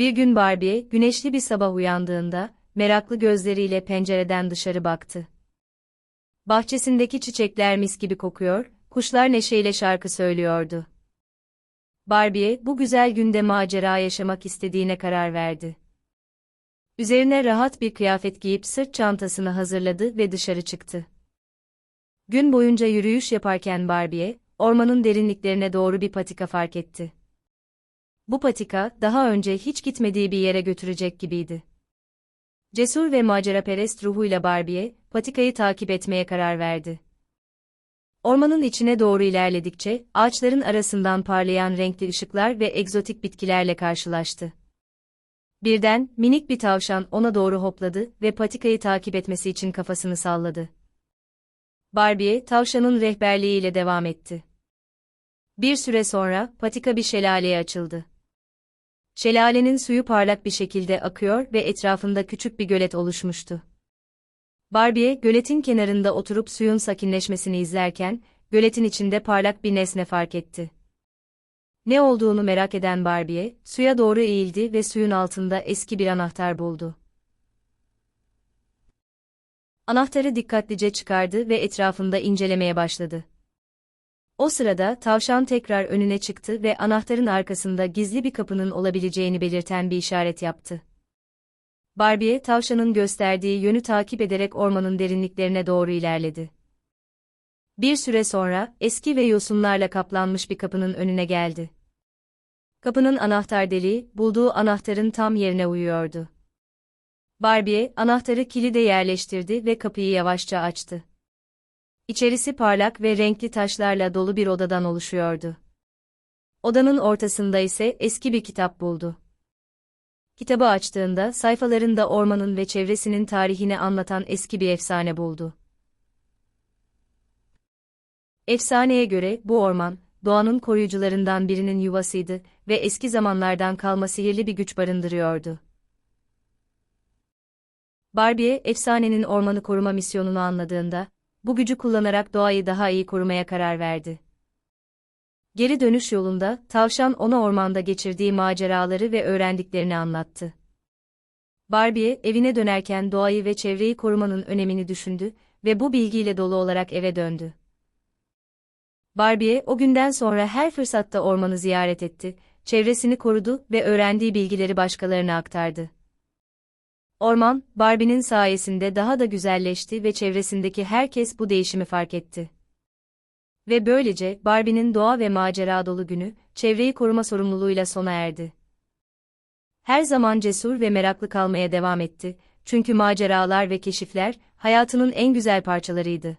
Bir gün Barbie, güneşli bir sabah uyandığında, meraklı gözleriyle pencereden dışarı baktı. Bahçesindeki çiçekler mis gibi kokuyor, kuşlar neşeyle şarkı söylüyordu. Barbie, bu güzel günde macera yaşamak istediğine karar verdi. Üzerine rahat bir kıyafet giyip sırt çantasını hazırladı ve dışarı çıktı. Gün boyunca yürüyüş yaparken Barbie, ormanın derinliklerine doğru bir patika fark etti. Bu patika, daha önce hiç gitmediği bir yere götürecek gibiydi. Cesur ve maceraperest ruhuyla Barbie, patikayı takip etmeye karar verdi. Ormanın içine doğru ilerledikçe, ağaçların arasından parlayan renkli ışıklar ve egzotik bitkilerle karşılaştı. Birden, minik bir tavşan ona doğru hopladı ve patikayı takip etmesi için kafasını salladı. Barbie, tavşanın rehberliğiyle devam etti. Bir süre sonra, patika bir şelaleye açıldı. Şelalenin suyu parlak bir şekilde akıyor ve etrafında küçük bir gölet oluşmuştu. Barbie, göletin kenarında oturup suyun sakinleşmesini izlerken, göletin içinde parlak bir nesne fark etti. Ne olduğunu merak eden Barbie, suya doğru eğildi ve suyun altında eski bir anahtar buldu. Anahtarı dikkatlice çıkardı ve etrafında incelemeye başladı. O sırada tavşan tekrar önüne çıktı ve anahtarın arkasında gizli bir kapının olabileceğini belirten bir işaret yaptı. Barbie, tavşanın gösterdiği yönü takip ederek ormanın derinliklerine doğru ilerledi. Bir süre sonra, eski ve yosunlarla kaplanmış bir kapının önüne geldi. Kapının anahtar deliği, bulduğu anahtarın tam yerine uyuyordu. Barbie, anahtarı kilide yerleştirdi ve kapıyı yavaşça açtı. İçerisi parlak ve renkli taşlarla dolu bir odadan oluşuyordu. Odanın ortasında ise eski bir kitap buldu. Kitabı açtığında sayfalarında ormanın ve çevresinin tarihini anlatan eski bir efsane buldu. Efsaneye göre bu orman, doğanın koruyucularından birinin yuvasıydı ve eski zamanlardan kalma sihirli bir güç barındırıyordu. Barbie, efsanenin ormanı koruma misyonunu anladığında, bu gücü kullanarak doğayı daha iyi korumaya karar verdi. Geri dönüş yolunda, tavşan ona ormanda geçirdiği maceraları ve öğrendiklerini anlattı. Barbie, evine dönerken doğayı ve çevreyi korumanın önemini düşündü ve bu bilgiyle dolu olarak eve döndü. Barbie, o günden sonra her fırsatta ormanı ziyaret etti, çevresini korudu ve öğrendiği bilgileri başkalarına aktardı. Orman, Barbie'nin sayesinde daha da güzelleşti ve çevresindeki herkes bu değişimi fark etti. Ve böylece Barbie'nin doğa ve macera dolu günü, çevreyi koruma sorumluluğuyla sona erdi. Her zaman cesur ve meraklı kalmaya devam etti, çünkü maceralar ve keşifler, hayatının en güzel parçalarıydı.